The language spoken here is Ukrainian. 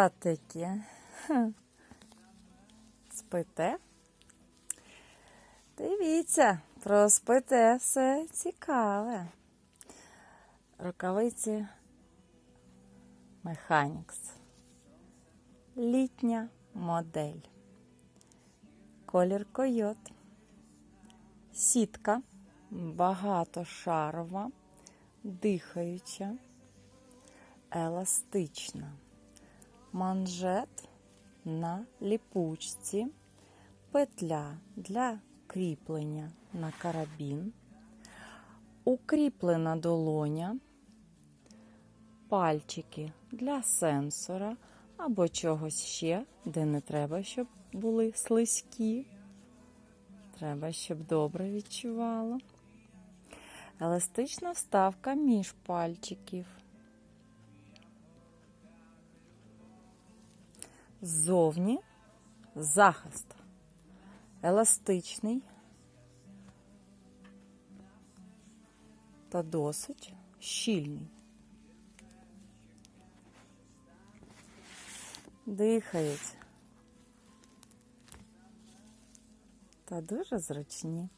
котики. Спите? Дивіться, проспите все цікаве. Рукавиці Mechanics. Літня модель. Колір койот. Сітка багатошарова, дихаюча, еластична. Манжет на ліпучці, петля для кріплення на карабін, укріплена долоня, пальчики для сенсора або чогось ще, де не треба, щоб були слизькі. Треба, щоб добре відчувало. Еластична вставка між пальчиків. Ззовні захист. Еластичний та досить щільний. Дихають. Та дуже зручні.